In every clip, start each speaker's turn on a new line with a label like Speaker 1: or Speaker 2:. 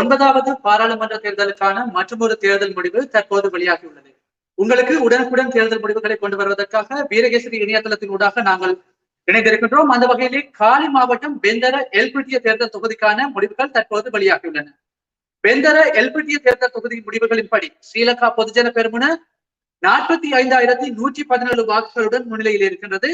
Speaker 1: ஒன்பதாவது பாராளுமன்ற தேர்தலுக்கான மற்றொரு தேர்தல் முடிவு தற்போது வெளியாகியுள்ளது உங்களுக்கு உடனுக்குடன் தேர்தல் முடிவுகளை கொண்டு வருவதற்காக வீரகேசரி இணையதளத்தின் ஊடாக நாங்கள் இணைந்திருக்கின்றோம். அந்த வகையிலே காலி மாவட்டம் பெந்தர எல்பிட்டிய தேர்தல் தொகுதிக்கான முடிவுகள் தற்போது வெளியாகியுள்ளன பெந்தர எல்பிட்டிய தேர்தல் தொகுதி முடிவுகளின்படி ஸ்ரீலங்கா பொதுஜன பெருமுன நாற்பத்தி ஐந்தாயிரத்தி நூற்றி பதினேழு வாக்குகளுடன் முன்னிலையில் இருக்கின்றது.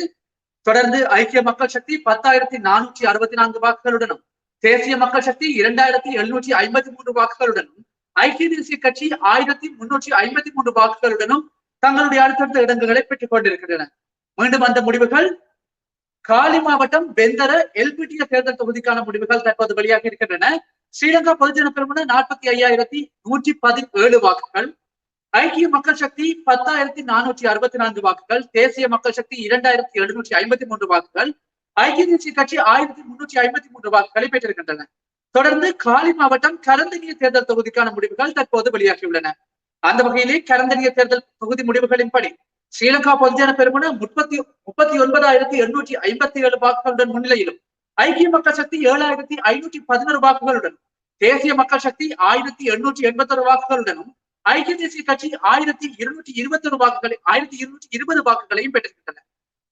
Speaker 1: தொடர்ந்து ஐக்கிய மக்கள் சக்தி பத்தாயிரத்தி நானூற்றி அறுபத்தி நான்கு வாக்குகளுடனும் தேசிய மக்கள் சக்தி இரண்டாயிரத்தி எழுநூற்றி ஐம்பத்தி மூன்று வாக்குகளுடனும் ஐக்கிய தேசிய கட்சி ஆயிரத்தி முன்னூற்றி ஐம்பத்தி மூன்று வாக்குகளுடனும் தங்களுடைய அடுத்தடுத்த இடங்களை பெற்றுக் கொண்டிருக்கின்றன. மீண்டும் அந்த முடிவுகள் காலி மாவட்டம் பெந்தர எல்பிடிய தேர்தல் தொகுதிக்கான முடிவுகள் தற்போது வெளியாக இருக்கின்றன. ஸ்ரீலங்கா பொதுஜன பெருமன நாற்பத்தி ஐயாயிரத்தி நூற்றி பதினேழு வாக்குகள் ஐக்கிய மக்கள் சக்தி பத்தாயிரத்தி நானூற்றி அறுபத்தி நான்கு வாக்குகள் தேசிய மக்கள் சக்தி இரண்டாயிரத்தி எழுநூற்றி ஐம்பத்தி மூன்று வாக்குகள் ஐக்கிய தேசிய கட்சி ஆயிரத்தி முன்னூற்றி ஐம்பத்தி மூன்று வாக்குகளை பெற்றிருக்கின்றன தொடர்ந்து காலி மாவட்டம் கரந்தனிய தேர்தல் தொகுதிக்கான முடிவுகள் தற்போது வெளியாகியுள்ளன. அந்த வகையிலே கரந்தனிய தேர்தல் தொகுதி முடிவுகளின்படி ஸ்ரீலங்கா பொதுஜன பெருமன முப்பத்தி முப்பத்தி ஒன்பதாயிரத்தி எண்ணூற்றி ஐம்பத்தி ஏழு வாக்குகளுடன் முன்னிலையிலும் ஐக்கிய மக்கள் சக்தி ஏழாயிரத்தி ஐநூற்றி பதினோரு வாக்குகளுடன் தேசிய மக்கள் சக்தி ஆயிரத்தி எண்ணூற்றி எண்பத்தொரு வாக்குகளுடனும் ஐக்கிய தேசிய கட்சி ஆயிரத்தி இருநூற்றி இருபத்தி ஒரு வாக்குகளை ஆயிரத்தி இருநூற்றி இருபது வாக்குகளையும் பெற்றிருக்கின்றன.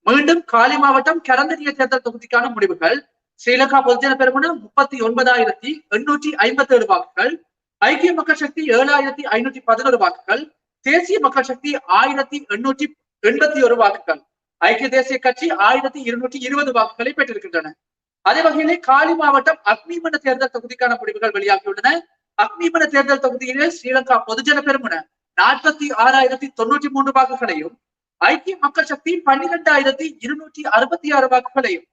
Speaker 1: மீண்டும் காலி மாவட்டம் கரந்தனிய தேர்தல் தொகுதிக்கான முடிவுகள். ஸ்ரீலங்கா பொதுஜன பெருமன முப்பத்தி ஒன்பதாயிரத்தி எண்ணூற்றி ஐம்பத்தி ஏழு வாக்குகள். ஐக்கிய மக்கள் சக்தி ஏழாயிரத்தி ஐநூற்றி பதினோரு வாக்குகள். தேசிய மக்கள் சக்தி ஆயிரத்தி எண்ணூற்றி எண்பத்தி ஒரு வாக்குகள். ஐக்கிய தேசிய கட்சி ஆயிரத்தி இருநூற்றி இருபது வாக்குகளை பெற்றிருக்கின்றன. அதே வகையிலே காலி மாவட்டம் அக்னிமன தேர்தல் தொகுதிக்கான முடிவுகள் வெளியாகியுள்ளன. அக்னிமன தேர்தல் தொகுதியிலே ஸ்ரீலங்கா பொதுஜன பெருமன நாற்பத்தி ஆறாயிரத்தி தொண்ணூற்றி மூன்று வாக்குகளையும் ஐக்கிய மக்கள் சக்தி பன்னிரெண்டாயிரத்தி இருநூற்றி அறுபத்தி ஆறு வாக்குகளையும்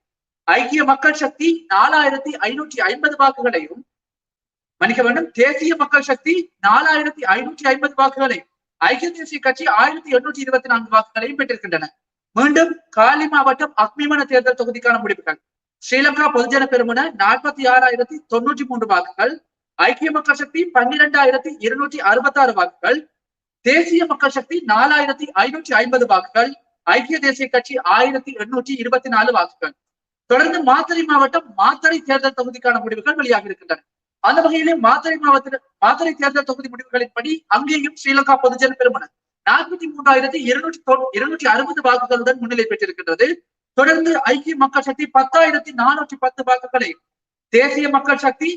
Speaker 1: ஐக்கிய மக்கள் சக்தி நாலாயிரத்தி ஐநூற்றி ஐம்பது வாக்குகளையும் மன்னிக்க வேண்டும் தேசிய மக்கள் சக்தி நாலாயிரத்தி ஐநூற்றி ஐம்பது வாக்குகளையும் ஐக்கிய தேசிய கட்சி ஆயிரத்தி எண்ணூற்றி இருபத்தி நான்கு வாக்குகளையும் பெற்றிருக்கின்றன. மீண்டும் காலி மாவட்டம் அக்மிமன தேர்தல் தொகுதிக்கான முடிவுகள். ஸ்ரீலங்கா பொதுஜன பெருமன நாற்பத்தி ஆறாயிரத்தி தொண்ணூற்றி மூன்று வாக்குகள் ஐக்கிய மக்கள் சக்தி பன்னிரெண்டாயிரத்தி இருநூற்றி அறுபத்தி ஆறு வாக்குகள் தேசிய மக்கள் சக்தி நாலாயிரத்தி ஐநூற்றி ஐம்பது வாக்குகள் ஐக்கிய தேசிய கட்சி ஆயிரத்தி எண்ணூற்றி இருபத்தி நாலு வாக்குகள். தொடர்ந்து மாத்தறை மாவட்டம் மாத்தறை தேர்தல் தொகுதிக்கான முடிவுகள் வெளியாக இருக்கின்றன. அந்த வகையிலே மாத்தறை மாவட்டத்தில் மாத்தறை தேர்தல் தொகுதி முடிவுகளின்படி அங்கேயும் ஸ்ரீலங்கா பொதுஜன பெருமன நாற்பத்தி மூன்றாயிரத்தி இருநூற்றி இருநூற்றி அறுபது வாக்குகளுடன் முன்னிலை பெற்றிருக்கின்றது. தொடர்ந்து ஐக்கிய மக்கள் சக்தி பத்தாயிரத்தி நானூற்றி பத்து வாக்குகளை தேசிய மக்கள் சக்தி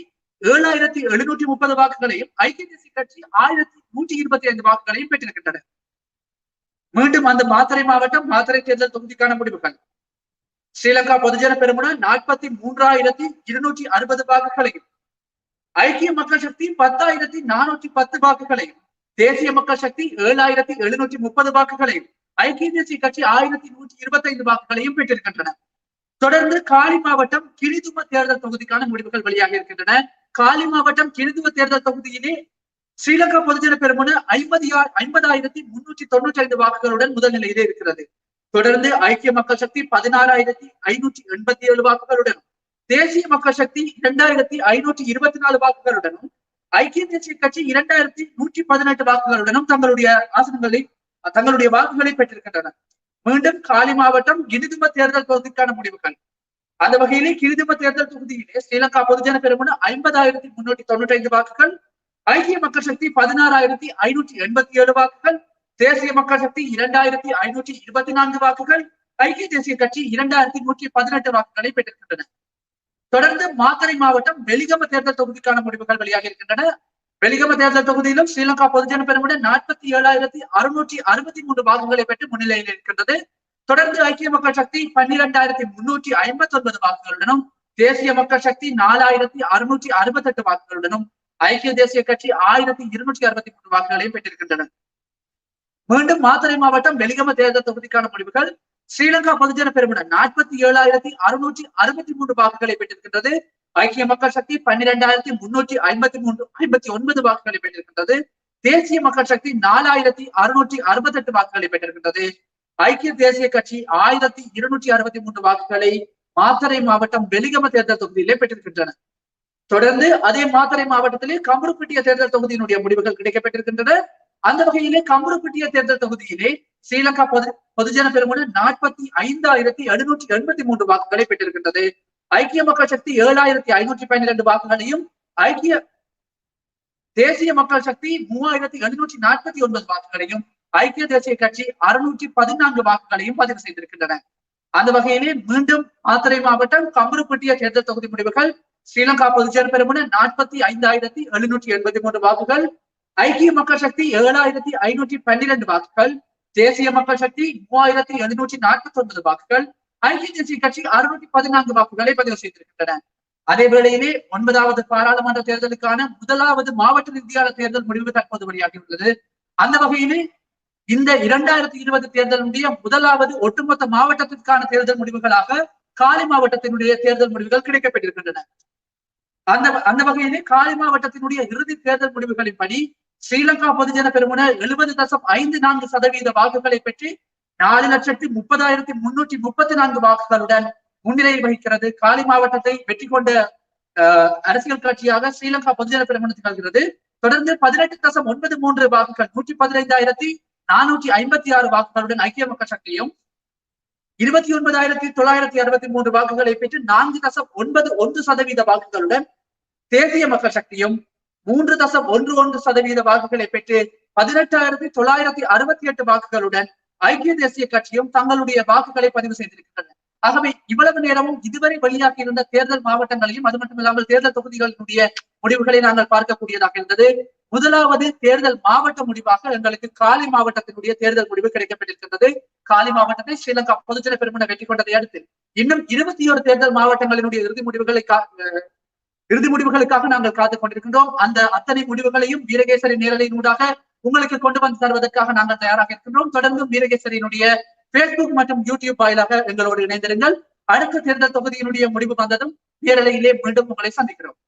Speaker 1: ஏழாயிரத்தி எழுநூற்றி முப்பது வாக்குகளையும் ஐக்கிய தேசிய கட்சி ஆயிரத்தி நூற்றி இருபத்தி ஐந்து வாக்குகளையும் பெற்றிருக்கின்றன. மீண்டும் அந்த மாத்தறை மாவட்டம் மாத்தறை தேர்தல் தொகுதிக்கான முடிவுகள். ஸ்ரீலங்கா பொதுஜன பெருமுன நாற்பத்தி மூன்றாயிரத்தி இருநூற்றி அறுபது வாக்குகளையும் ஐக்கிய மக்கள் சக்தி பத்தாயிரத்தி நானூற்றி பத்து வாக்குகளையும் தேசிய மக்கள் சக்தி ஏழாயிரத்தி எழுநூற்றி முப்பது வாக்குகளையும் ஐக்கிய தேசிய கட்சி ஆயிரத்தி நூற்றி இருபத்தி ஐந்து வாக்குகளையும் பெற்றிருக்கின்றன. தொடர்ந்து காலி மாவட்டம் கிளிதும தேர்தல் தொகுதிக்கான முடிவுகள் வெளியாக இருக்கின்றன. காலி மாவட்டம் கிளிதுவ தேர்தல் தொகுதியிலே ஸ்ரீலங்கா பொதுஜன பெருமனு ஐம்பது ஐம்பதாயிரத்தி முன்னூற்றி தொண்ணூற்றி ஐந்து வாக்குகளுடன் முதல் நிலையிலே இருக்கிறது. தொடர்ந்து ஐக்கிய மக்கள் சக்தி பதினாறாயிரத்தி ஐநூற்றி எண்பத்தி ஏழு வாக்குகளுடன் தேசிய மக்கள் சக்தி இரண்டாயிரத்தி ஐநூற்றி இருபத்தி நாலு வாக்குகளுடனும் ஐக்கிய தேசிய கட்சி இரண்டாயிரத்தி நூற்றி பதினெட்டு வாக்குகளுடனும் தங்களுடைய ஆசனங்களை தங்களுடைய வாக்குகளை பெற்றிருக்கின்றன. மீண்டும் காலி மாவட்டம் கிரிதும தேர்தல் தொகுதிக்கான முடிவுகள். அந்த வகையிலே கிரிதும தேர்தல் தொகுதியிலே ஸ்ரீலங்கா பொதுஜன பெருமனு ஐம்பதாயிரத்தி முன்னூற்றி தொண்ணூற்றி ஐந்து வாக்குகள் ஐக்கிய மக்கள் சக்தி பதினாறாயிரத்தி ஐநூற்றி எண்பத்தி ஏழு வாக்குகள் தேசிய மக்கள் சக்தி இரண்டாயிரத்தி ஐநூற்றி இருபத்தி நான்கு வாக்குகள் ஐக்கிய தேசிய கட்சி இரண்டாயிரத்தி நூற்றி பதினெட்டு வாக்குகளை பெற்றிருக்கின்றன. தொடர்ந்து மாத்தறை மாவட்டம் வெலிகம தேர்தல் தொகுதிக்கான முடிவுகள் வெளியாக இருக்கின்றன. வெலிகம தேர்தல் தொகுதியிலும் ஸ்ரீலங்கா பொதுஜன பெருமுடன் நாற்பத்தி ஏழாயிரத்தி அறுநூற்றி அறுபத்தி மூன்று வாக்குகளை பெற்று முன்னிலையில் இருக்கின்றது. தொடர்ந்து ஐக்கிய மக்கள் சக்தி பன்னிரெண்டாயிரத்தி முன்னூற்றி ஐம்பத்தி ஒன்பது வாக்குகளுடனும் தேசிய மக்கள் சக்தி நாலாயிரத்தி அறுநூற்றி அறுபத்தி எட்டு வாக்குகளுடனும் ஐக்கிய தேசிய கட்சி ஆயிரத்தி இருநூற்றி அறுபத்தி மூன்று வாக்குகளையும் பெற்றிருக்கின்றன. மீண்டும் மாத்தறை மாவட்டம் வெலிகம தேர்தல் தொகுதிக்கான முடிவுகள் ஸ்ரீலங்கா பொதுஜன பெருமுடன் நாற்பத்தி ஏழாயிரத்தி அறுநூற்றி அறுபத்தி மூன்று வாக்குகளை பெற்றிருக்கின்றது. ஐக்கிய மக்கள் சக்தி பன்னிரெண்டாயிரத்தி முன்னூற்றி ஐம்பத்தி மூன்று ஐம்பத்தி ஒன்பது வாக்குகளை பெற்றிருக்கின்றது. தேசிய மக்கள் சக்தி நாலாயிரத்தி அறுநூற்றி அறுபத்தி எட்டு வாக்குகளை பெற்றிருக்கின்றது. ஐக்கிய தேசிய கட்சி ஆயிரத்தி இருநூற்றி அறுபத்தி மூன்று வாக்குகளை மாத்தறை மாவட்டம் வெலிகம தேர்தல் தொகுதியிலே பெற்றிருக்கின்றன. தொடர்ந்து அதே மாத்தறை மாவட்டத்திலே கம்பருப்பட்டிய தேர்தல் தொகுதியினுடைய முடிவுகள் கிடைக்கப்பட்டிருக்கின்றன. அந்த வகையிலே கம்பருப்பட்டிய தேர்தல் தொகுதியிலே ஸ்ரீலங்கா பொது பொதுஜன பெருமுன நாற்பத்தி ஐந்தாயிரத்தி எழுநூற்றி எண்பத்தி மூன்று வாக்குகளை பெற்றிருக்கின்றது. ஐக்கிய மக்கள் சக்தி ஏழாயிரத்தி ஐநூற்றி பன்னிரண்டு வாக்குகளையும் ஐக்கிய தேசிய மக்கள் சக்தி மூவாயிரத்தி எழுநூற்றி நாற்பத்தி ஒன்பது வாக்குகளையும் ஐக்கிய தேசிய கட்சி அறுநூற்றி பதினான்கு வாக்குகளையும் பதிவு செய்திருக்கின்றன. அந்த வகையிலே மீண்டும் ஆத்திரை மாவட்டம் கம்பருப்பட்டிய தேர்தல் தொகுதி முடிவுகள் ஸ்ரீலங்கா பொதுச்சேர் பெருமன நாற்பத்தி ஐந்தாயிரத்தி எழுநூற்றி எண்பத்தி மூன்று வாக்குகள் ஐக்கிய மக்கள் சக்தி ஏழாயிரத்தி ஐநூற்றி பன்னிரண்டு வாக்குகள் தேசிய மக்கள் சக்தி மூவாயிரத்தி எழுநூற்றி நாற்பத்தி ஒன்பது வாக்குகள் ஐக்கிய தேசிய கட்சி அறுநூற்றி பதினான்கு வாக்குகளை பதிவு செய்திருக்கின்றன. அதே வேளையிலே ஒன்பதாவது பாராளுமன்ற தேர்தலுக்கான முதலாவது மாவட்ட ரீதியான தேர்தல் முடிவு தற்போது வெளியாகியுள்ளது. அந்த வகையிலே இந்த இரண்டாயிரத்தி இருபது தேர்தலுடைய முதலாவது ஒட்டுமொத்த மாவட்டத்திற்கான தேர்தல் முடிவுகளாக காலி மாவட்டத்தினுடைய தேர்தல் முடிவுகள் கிடைக்கப்பட்டிருக்கின்றன. அந்த அந்த வகையிலே காலி மாவட்டத்தினுடைய இறுதி தேர்தல் முடிவுகளின்படி ஸ்ரீலங்கா பொதுஜன பெருமுனர் எழுபது தசம் ஐந்து நான்கு சதவீத வாக்குகளை பெற்று நாலு லட்சத்தி முப்பதாயிரத்தி முன்னூற்றி முப்பத்தி நான்கு வாக்குகளுடன் முன்னிலை வகிக்கிறது. காலி மாவட்டத்தை வெற்றி கொண்ட அரசியல் கட்சியாக ஸ்ரீலங்கா பொதுஜன பெருமன திகழ்கிறது தொடர்ந்து பதினெட்டு தசம் ஒன்பது மூன்று வாக்குகள் நூற்றி பதினைந்தாயிரத்தி நானூற்றி ஐம்பத்தி ஆறு வாக்குகளுடன் ஐக்கிய மக்கள் சக்தியும் இருபத்தி ஒன்பதாயிரத்தி தொள்ளாயிரத்தி அறுபத்தி மூன்று வாக்குகளை பெற்று நான்கு தசம் ஒன்பது ஒன்று சதவீத வாக்குகளுடன் தேசிய மக்கள் சக்தியும் மூன்று தசம் ஒன்று ஒன்று சதவீத வாக்குகளை பெற்று பதினெட்டாயிரத்தி தொள்ளாயிரத்தி அறுபத்தி எட்டு வாக்குகளுடன் ஐக்கிய தேசிய கட்சியும் தங்களுடைய வாக்குகளை பதிவு செய்திருக்கின்றன. ஆகவே இவ்வளவு நேரமும் இதுவரை வெளியாகி இருந்த தேர்தல் மாவட்டங்களையும் அது மட்டுமில்லாமல் தேர்தல் தொகுதிகளினுடைய முடிவுகளை நாங்கள் பார்க்கக்கூடியதாக இருந்தது. முதலாவது தேர்தல் மாவட்ட முடிவாக எங்களுக்கு காலி மாவட்டத்தினுடைய தேர்தல் முடிவு கிடைக்கப்பட்டிருக்கின்றது. காலி மாவட்டத்தை ஸ்ரீலங்கா பொதுஜன பெருமனை வெற்றி கொண்டதை அடுத்து இன்னும் இருபத்தி ஒரு தேர்தல் மாவட்டங்களினுடைய இறுதி முடிவுகளை இறுதி முடிவுகளுக்காக நாங்கள் காத்துக் கொண்டிருக்கின்றோம். அந்த அத்தனை முடிவுகளையும் வீரகேசரி நேரலையினூடாக உங்களுக்கு கொண்டு வந்து தருவதற்காக நாங்கள் தயாராக இருக்கின்றோம். தொடர்ந்து வீரகேசரியினுடைய பேஸ்புக் மற்றும் யூடியூப் வாயிலாக எங்களோடு இணைந்திருங்கள். அடுத்த தேர்தல் தொகுதியினுடைய முடிவு வந்ததும் நேரலையிலே மீண்டும் உங்களை சந்திக்கிறோம்.